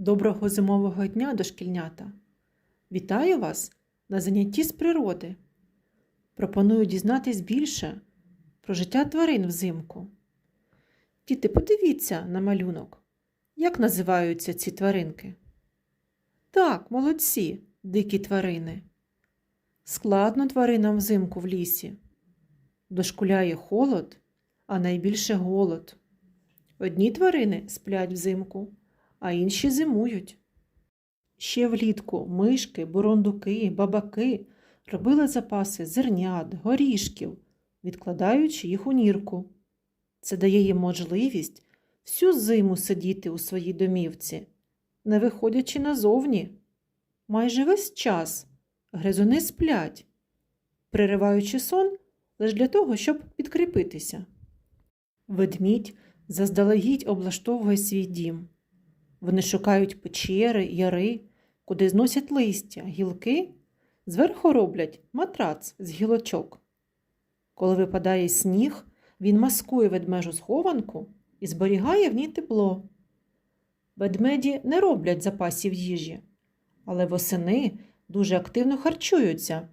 Доброго зимового дня, дошкільнята! Вітаю вас на занятті з природи. Пропоную дізнатись більше про життя тварин взимку. Діти, подивіться на малюнок. Як називаються ці тваринки? Так, молодці, дикі тварини. Складно тваринам взимку в лісі. Дошкуляє холод, а найбільше голод. Одні тварини сплять взимку, а інші зимують. Ще влітку мишки, бурундуки, бабаки робили запаси зернят, горішків, відкладаючи їх у нірку. Це дає їм можливість всю зиму сидіти у своїй домівці, не виходячи назовні. Майже весь час гризуни сплять, пририваючи сон лише для того, щоб підкріпитися. Ведмідь заздалегідь облаштовує свій дім. Вони шукають печери, яри, куди зносять листя, гілки, зверху роблять матрац з гілочок. Коли випадає сніг, він маскує ведмежу схованку і зберігає в ній тепло. Ведмеді не роблять запасів їжі, але восени дуже активно харчуються,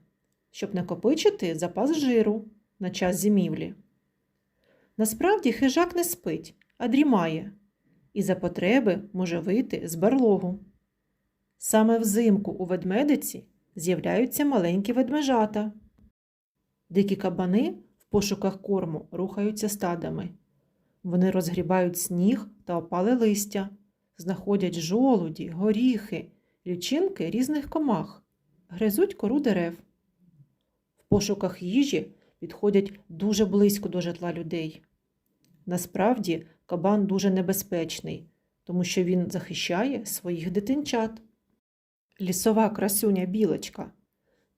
щоб накопичити запас жиру на час зимівлі. Насправді хижак не спить, а дрімає і за потреби може вийти з барлогу. Саме взимку у ведмедиці з'являються маленькі ведмежата. Дикі кабани в пошуках корму рухаються стадами. Вони розгрібають сніг та опале листя, знаходять жолуді, горіхи, лічинки різних комах, гризуть кору дерев. В пошуках їжі підходять дуже близько до житла людей. Насправді, кабан дуже небезпечний, тому що він захищає своїх дитинчат. Лісова красуня білочка.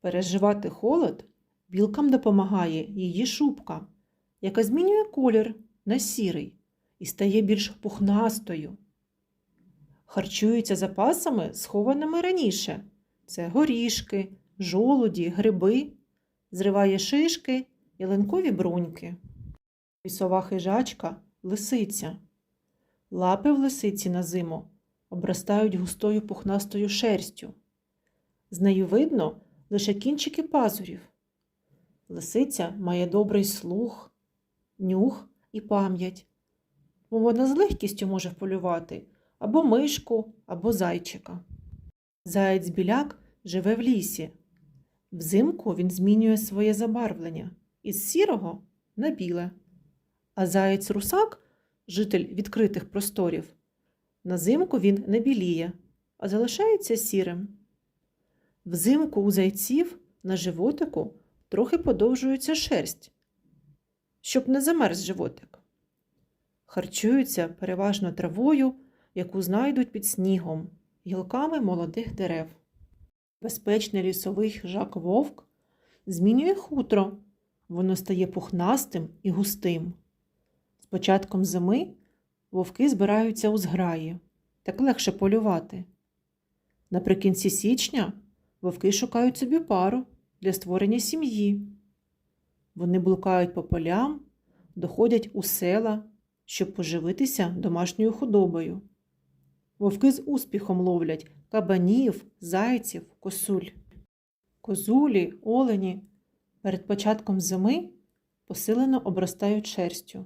Переживати холод білкам допомагає її шубка, яка змінює колір на сірий і стає більш пухнастою. Харчується запасами, схованими раніше. Це горішки, жолуді, гриби, зриває шишки, ялинкові бруньки. Лісова хижачка лисиця. Лапи в лисиці на зиму обростають густою пухнастою шерстю. З нею видно лише кінчики пазурів. Лисиця має добрий слух, нюх і пам'ять, бо вона з легкістю може вполювати або мишку, або зайчика. Заєць біляк живе в лісі. Взимку він змінює своє забарвлення із сірого на біле. А заєць русак, житель відкритих просторів, назимку він не біліє, а залишається сірим. Взимку у зайців на животику трохи подовжується шерсть, щоб не замерз животик. Харчуються переважно травою, яку знайдуть під снігом, гілками молодих дерев. Безпечний лісовий хижак вовк змінює хутро, воно стає пухнастим і густим. Початком зими вовки збираються у зграї, так легше полювати. Наприкінці січня вовки шукають собі пару для створення сім'ї. Вони блукають по полям, доходять у села, щоб поживитися домашньою худобою. Вовки з успіхом ловлять кабанів, зайців, косуль. Козулі, олені перед початком зими посилено обростають шерстю.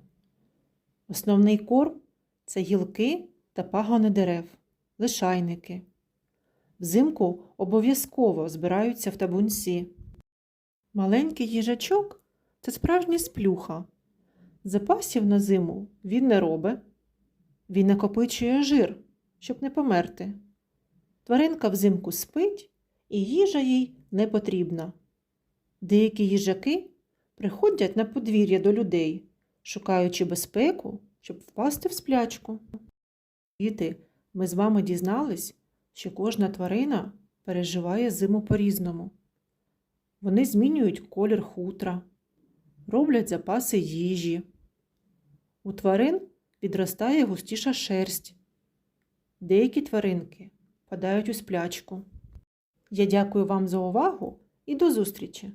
Основний корм це гілки та пагони дерев, лишайники. Взимку обов'язково збираються в табунці. Маленький їжачок це справжня сплюха. Запасів на зиму він не робить, він накопичує жир, щоб не померти. Тваринка взимку спить, і їжа їй не потрібна. Деякі їжаки приходять на подвір'я до людей, шукаючи безпеку, щоб впасти в сплячку. Діти, ми з вами дізнались, що кожна тварина переживає зиму по-різному. Вони змінюють колір хутра, роблять запаси їжі. У тварин підростає густіша шерсть. Деякі тваринки впадають у сплячку. Я дякую вам за увагу і до зустрічі!